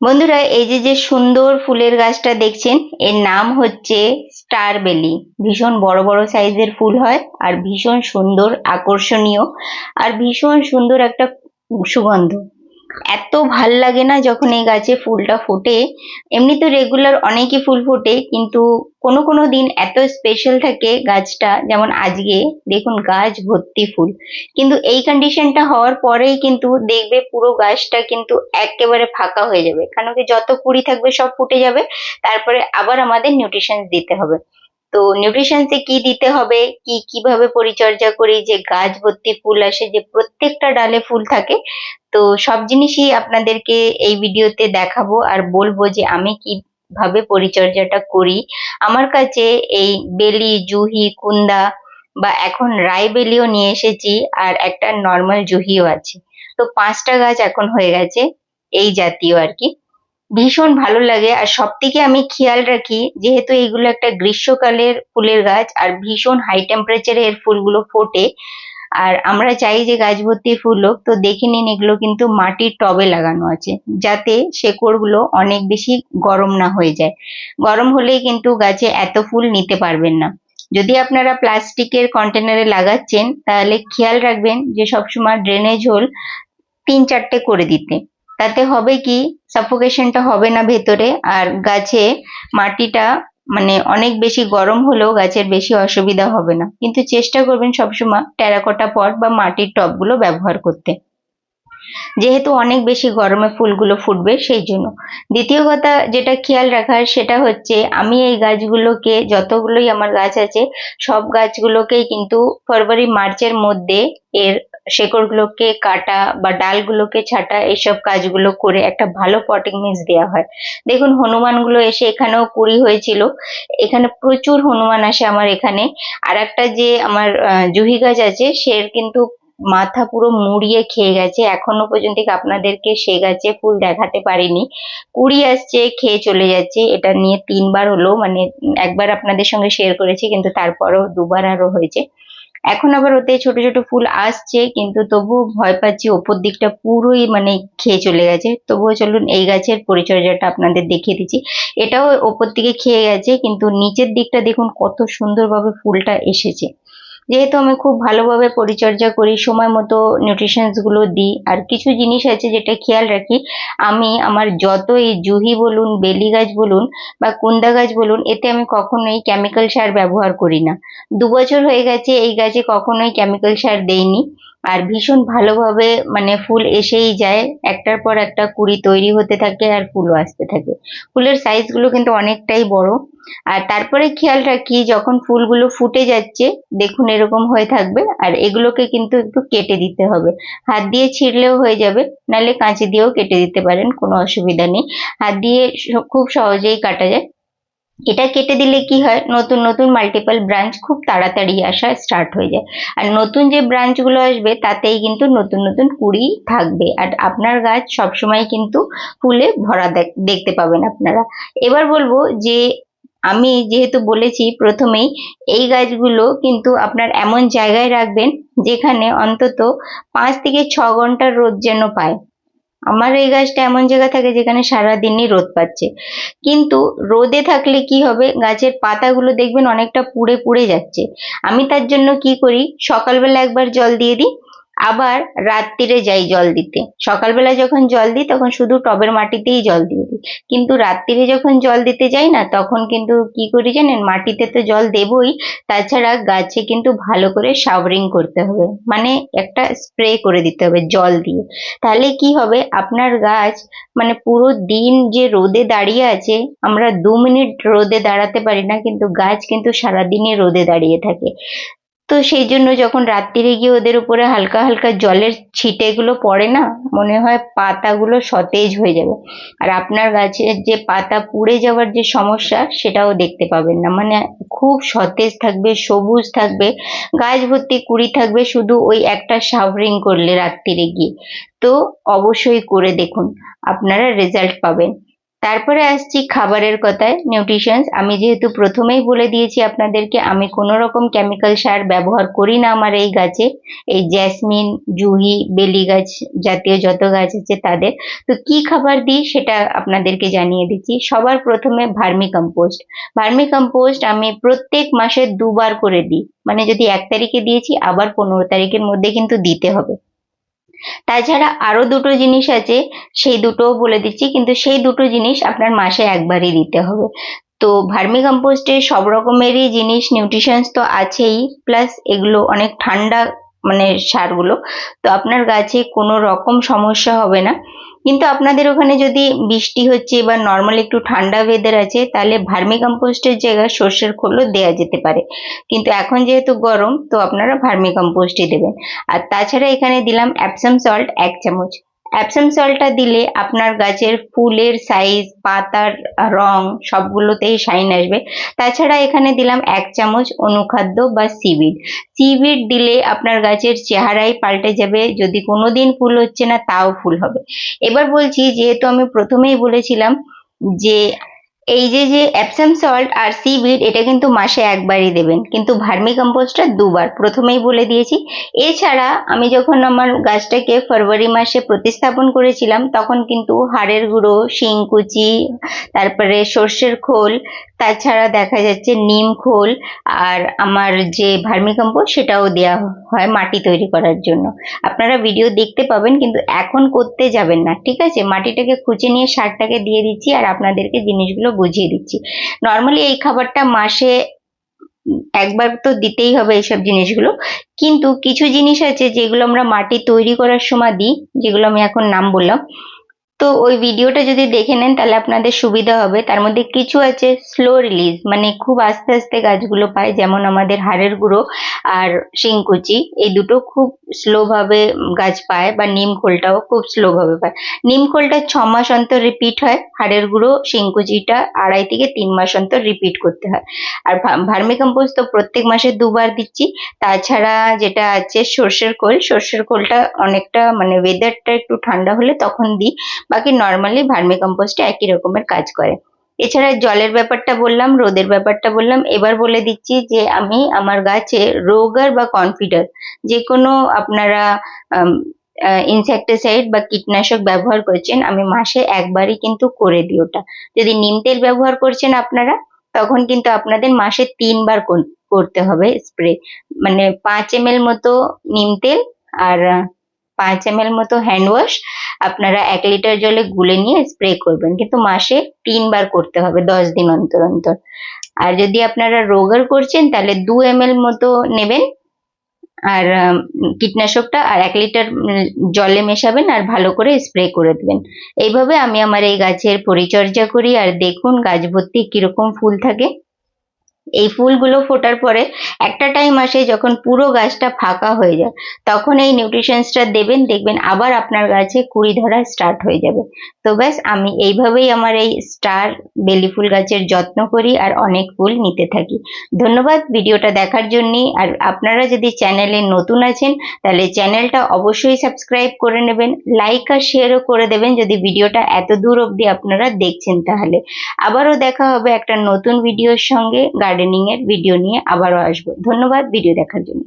বন্ধুরা, এই যে যে সুন্দর ফুলের গাছটা দেখছেন, এর নাম হচ্ছে স্টার বেলি। ভীষণ বড় বড় সাইজের ফুল হয় আর ভীষণ সুন্দর, আকর্ষণীয় আর ভীষণ সুন্দর একটা সুগন্ধ। এত ভালো লাগে না যখন এই গাছে ফুলটা ফোটে। এমনি তো রেগুলার অনেকই ফুল ফোটে, কিন্তু কোনো কোনো দিন এত স্পেশাল থাকে গাছটা, যেমন আজকে। দেখুন, গাছ ভর্তি ফুল। কিন্তু এই কন্ডিশনটা হওয়ার পরেই কিন্তু দেখবে পুরো গাছটা কিন্তু একেবারে ফাঁকা হয়ে যাবে। কারণ কি যত কুড়ি থাকবে সব ফুটে যাবে, তারপরে আবার আমাদের নিউট্রিশন দিতে হবে। তো নিউট্রিশনসে কি দিতে হবে, কি কীভাবে পরিচর্যা করি, যে গাছ ভর্তি ফুল আসে, যে প্রত্যেকটা ডালে ফুল থাকে তো সব জিনিসই আপনাদেরকে এই ভিডিওতে দেখাবো আর বলব যে আমি কীভাবে পরিচর্যাটা করি। আমার কাছে এই বেলি, জুহি, কুন্দা বা এখন রাই বেলিও নিয়ে এসেছি আর একটা নর্মাল জুহিও আছে। তো পাঁচটা গাছ এখন হয়ে গেছে এই জাতীয় আর কি। ভীষণ ভালো লাগে আর সব থেকে আমি খেয়াল রাখি যেহেতু এইগুলো একটা গ্রীষ্মকালের ফুলের গাছ আর ভীষণ হাই টেম্পারেচারে এর ফুলগুলো ফোটে আর আমরা চাই যে গাছ ভর্তি ফুল হোক, তো দেখে নিন এগুলো কিন্তু মাটির টবে লাগানো আছে, যাতে শেকড়গুলো অনেক বেশি গরম না হয়ে যায়। গরম হলেই কিন্তু গাছে এত ফুল নিতে পারবেন না। যদি আপনারা প্লাস্টিকের কন্টেনারে লাগাচ্ছেন, তাহলে খেয়াল রাখবেন যে সবসময় ড্রেনেজ হোল তিন চারটে করে দিতে। তাতে হবে কি, সাফোকেশনটা হবে না ভেতরে, আর গাছে মাটিটা মানে অনেক বেশি গরম হলেও গাছের বেশি অসুবিধা হবে না। কিন্তু চেষ্টা করবেন সবসময় টেরাকোটা পট বা মাটির টবগুলো ব্যবহার করতে। যেহেতু অনেক বেশি গরমে ফুলগুলো ফুটবে সেই জন্য। দ্বিতীয় কথা যেটা খেয়াল রাখার সেটা হচ্ছে আমি এই গাছগুলোকে যতগুলোই আমার গাছ আছে, সব গাছগুলোকেই কিন্তু ফেব্রুয়ারি, মার্চের মধ্যে এর শেকড়গুলোকে কাটা বা ডালগুলোকে ছাটা এইসব কাজগুলো করে একটা ভালো পটিং মিক্স দেওয়া হয়। দেখুন, হনুমানগুলো এসে এখানেও কুড়ি হয়েছিল। এখানে প্রচুর হনুমান আসে আমার এখানে। আর একটা যে আমার জুহি গাছ আছে সে কিন্তু মাথা পুরো মুড়িয়ে খেয়ে গেছে। এখনও পর্যন্ত আপনাদেরকে সে গাছে ফুল দেখাতে পারিনি। কুড়ি আসছে, খেয়ে চলে যাচ্ছে। এটা নিয়ে তিনবার হলো মানে একবার আপনাদের সঙ্গে শেয়ার করেছি, কিন্তু তারপরও দুবার আরও হয়েছে। এখন আবার ওতে ছোট ছোট ফুল আসছে, কিন্তু তবুও ভয় পাচ্ছি ওপর দিকটা পুরোই মানে খেয়ে চলে গেছে। তবুও চলুন এই গাছের পরিচর্যাটা আপনাদের দেখিয়ে দিচ্ছি। এটাও ওপর দিকে খেয়ে গেছে, কিন্তু নিচের দিকটা দেখুন কত সুন্দরভাবে ফুলটা এসেছে। যেহেতু আমি খুব ভালোভাবে পরিচর্যা করি, সময় মতো নিউট্রিশনসগুলো দিই, আর কিছু জিনিস আছে যেটা খেয়াল রাখি, আমি আমার যত এই জুহি বলুন, বেলি গাছ বলুন, বা কুন্দা গাছ বলুন, এতে আমি কখনোই কেমিক্যাল সার ব্যবহার করি না। দু বছর হয়ে গেছে, এই গাছে কখনোই কেমিক্যাল সার দেইনি। আর ভীষণ ভালোভাবে মানে ফুল এসেই যায়। একটার পর একটা কুড়ি তৈরি হতে থাকে আর ফুলও আসতে থাকে। ফুলের সাইজগুলো কিন্তু অনেকটাই বড়। আর তারপরে খেয়াল রাখি, যখন ফুলগুলো ফুটে যাচ্ছে, দেখুন এরকম হয়ে থাকবে। আর এগুলোকে কিন্তু একটু কেটে দিতে হবে। হাত দিয়ে ছিঁড়লেও হয়ে যাবে, নাহলে কাঁচি দিয়েও কেটে দিতে পারেন, কোনো অসুবিধা নেই। হাত দিয়ে খুব সহজেই কাটা যায়। এটা কেটে দিলে কি হয়? নতুন নতুন মাল্টিপল ব্রাঞ্চ খুব তাড়াতাড়ি আসা স্টার্ট হয়ে যায়। আর নতুন যে ব্রাঞ্চগুলো আসবে, তাতেই কিন্তু নতুন নতুন কুড়ি থাকবে। আর আপনার গাছ সবসময় কিন্তু ফুলে ভরা দেখতে পাবেন আপনারা। এবার বলব যে, আমি যেহেতু বলেছি প্রথমেই, এই গাছগুলো কিন্তু আপনার এমন জায়গায় রাখবেন, যেখানে অন্তত পাঁচ থেকে ছ ঘণ্টার রোদ যেন পায়। আমার এই গাছটা এমন জায়গা থাকে যেখানে সারাদিনই রোদ পাচ্ছে। কিন্তু রোদে থাকলে কি হবে? গাছের পাতাগুলো দেখবেন অনেকটা পুড়ে পুড়ে যাচ্ছে। আমি তার জন্য কি করি? সকালবেলা একবার জল দিয়ে দিই। আবার রাত্রিরে যাই জল দিতে। সকালবেলা যখন জল দিই, তখন শুধু টবের মাটিতেই জল দিয়ে দিই। কিন্তু রাত্রিরে যখন জল দিতে যাই না, তখন কিন্তু কি করি জানেন? মাটিতে তো জল দেবই, তাছাড়া গাছে কিন্তু ভালো করে শাওয়ারিং করতে হবে। মানে একটা স্প্রে করে দিতে হবে জল দিয়ে। তাহলে কি হবে? আপনার গাছ মানে পুরো দিন যে রোদে দাঁড়িয়ে আছে, আমরা দু মিনিট রোদে দাঁড়াতে পারি না, কিন্তু গাছ কিন্তু সারাদিনে রোদে দাঁড়িয়ে থাকে। তো সেই জন্য যখন রাত্রিরে গিয়ে ওদের উপরে হালকা হালকা জলের ছিটেগুলো পড়ে না, মনে হয় পাতাগুলো সতেজ হয়ে যাবে। আর আপনার গাছের যে পাতা পুড়ে যাওয়ার যে সমস্যা, সেটাও দেখতে পাবেন না। মানে খুব সতেজ থাকবে, সবুজ থাকবে, গাছ ভর্তি কুড়ি থাকবে শুধু ওই একটা শাওয়ারিং করলে রাত্রিরে গিয়ে। তো অবশ্যই করে দেখুন, আপনারা রেজাল্ট পাবেন। তারপরে আসছি খাবারের কথায় নিউট্রিশনস আমি যেহেতু প্রথমেই বলে দিয়েছি আপনাদেরকে, আমি কোনো রকম কেমিক্যাল সার ব্যবহার করি না আমার এই গাছে। এই জ্যাসমিন জুহি বেলি গাছ জাতীয় যত গাছ আছে তাদের। তো কি খাবার দিই সেটা আপনাদেরকে জানিয়ে দিচ্ছি। সবার প্রথমে ভার্মি কম্পোস্ট ভার্মি কম্পোস্ট আমি প্রত্যেক মাসে দুবার করে দিই। মানে যদি এক তারিখে দিয়েছি, আবার পনেরো তারিখের মধ্যে কিন্তু দিতে হবে। তাছাড়া আরও দুটো জিনিস আছে, সেই দুটোও বলে দিচ্ছি, কিন্তু সেই দুটো জিনিস আপনার মাসে একবারই দিতে হবে। তো ভার্মি কম্পোস্টে সব রকমেরই জিনিস নিউট্রিশনস তো আছেই প্লাস এগুলো অনেক ঠান্ডা মানে সারগুলো। তো আপনার গাছে কোনো রকম সমস্যা হবে না। কিন্তু আপনাদের ওখানে যদি বৃষ্টি হচ্ছে বা নর্মাল একটু ঠান্ডা ওয়েদার আছে, তাহলে ভার্মি কম্পোস্টের জায়গায় সর্ষের খোলও দেওয়া যেতে পারে। কিন্তু এখন যেহেতু গরম, তো আপনারা ভার্মি কম্পোস্টই দেবেন। আর তাছাড়া এখানে দিলাম অ্যাপসাম সল্ট এক চামচ। অ্যাপসাম সলটা দিলে আপনার গাছের ফুলের সাইজ পাতার রং সবগুলোতেই শাইন আসবে। তাছাড়া এখানে দিলাম এক চামচ অনুখাদ্য বা সিবিড সিবিড দিলে আপনার গাছের চেহারাই পাল্টে যাবে, যদি কোনো দিন ফুল হচ্ছে না, তাও ফুল হবে। এবার বলছি, যেহেতু আমি প্রথমেই বলেছিলাম যে এই যে যে অ্যাপসাম সল্ট আর সিবিড এটা কিন্তু মাসে একবারই দেবেন। কিন্তু ভার্মি কম্পোস্টটা দুবার। প্রথমেই বলে দিয়েছি। এছাড়া আমি যখন আমার গাছটাকে ফেব্রুয়ারি মাসে প্রতিস্থাপন করেছিলাম, তখন কিন্তু হাড়ের গুঁড়ো, শিংকুচি, তারপরে সর্ষের খোল, তাছাড়া দেখা যাচ্ছে নিম খোল আর আমার যে ভার্মি কম্পোস্ট সেটাও দেওয়া হয় মাটি তৈরি করার জন্য। আপনারা ভিডিও দেখতে পাবেন, কিন্তু এখন করতে যাবেন না, ঠিক আছে? মাটিটাকে খুঁজে নিয়ে সারটাকে দিয়ে দিচ্ছি আর আপনাদেরকে জিনিসগুলো বুঝিয়ে দিচ্ছি। নর্মালি এই খাবারটা মাসে একবার তো দিতেই হবে এইসব জিনিসগুলো। কিন্তু কিছু জিনিস আছে যেগুলো আমরা মাটি তৈরি করার সময় দিই, যেগুলো আমি এখন নাম বললাম। তো ওই ভিডিওটা যদি দেখে নেন, তাহলে আপনাদের সুবিধা হবে। তার মধ্যে কিছু আছে স্লো রিলিজ মানে খুব আস্তে আস্তে গাছগুলো পায়, যেমন আমাদের হাড়ের গুঁড়ো আর শিংকুচি। এই দুটো খুব স্লো ভাবে গাছ পায় বা নিম খোলটাও খুব স্লো ভাবে পায়। নিম খোলটা ছ মাস অন্তর রিপিট হয়, হাড়ের গুঁড়ো, শিংকুচিটা আড়াই থেকে তিন মাস অন্তর রিপিট করতে হয়। আর ভার্মি কম্পোস্ট তো প্রত্যেক মাসে দুবার দিচ্ছি। তাছাড়া যেটা আছে সর্ষের খোল, সর্ষের খোলটা অনেকটা মানে ওয়েদারটা একটু ঠান্ডা হলে তখন দিই। বাকি নর্মালি ভার্মি কম্পোস্টে একই রকমের কাজ করে। এছাড়া জলের ব্যাপারটা বললাম, রোদের ব্যাপারটা বললাম, এবার বলে দিচ্ছি যে আমি আমার গাছে রোগার বা কনফিডার যে কোনো আপনারা ইনসেকটিসাইড বা কীটনাশক ব্যবহার করছেন, আমি মাসে একবারই কিন্তু করে দিই ওটা। যদি নিম তেল ব্যবহার করছেন আপনারা, তখন কিন্তু আপনাদের মাসে তিনবার করতে হবে স্প্রে মানে পাঁচ এম মতো নিম তেল আর পাঁচ এম মতো হ্যান্ড ওয়াশ আপনারা এক লিটার জলে গুলে নিয়ে স্প্রে করবেন। কিন্তু মাসে তিনবার করতে হবে, দশ দিন অন্তর অন্তর। আর যদি আপনারা রোগার করছেন, তাহলে দু এম এল মতো নেবেন। আর কীটনাশকটা আর এক লিটার জলে মেশাবেন আর ভালো করে স্প্রে করে দেবেন। এইভাবে আমি আমার এই গাছের পরিচর্যা করি। আর দেখুন গাছ ভর্তি কীরকম ফুল থাকে। এই ফুলগুলো ফোটার পরে একটা টাইম আসে যখন পুরো গাছটা ফাঁকা হয়ে যায়, তখন এই নিউট্রিশনসটা দেবেন, দেখবেন আবার আপনার গাছে কুড়ি ধরা স্টার্ট হয়ে যাবে। তো ব্যাস, আমি এইভাবেই আমার এই স্টার বেলি ফুল গাছের যত্ন করি আর অনেক ফুল নিতে থাকি। ধন্যবাদ ভিডিওটা দেখার জন্যই। আর আপনারা যদি চ্যানেলে নতুন আছেন, তাহলে চ্যানেলটা অবশ্যই সাবস্ক্রাইব করে নেবেন লাইক আর শেয়ারও করে দেবেন যদি ভিডিওটা এত দূর অবধি আপনারা দেখছেন তাহলে। আবারও দেখা হবে একটা নতুন ভিডিওর সঙ্গে। গার্ডেনিং এর ভিডিও নিয়ে আবারও আসব। ধন্যবাদ ভিডিও দেখার জন্য।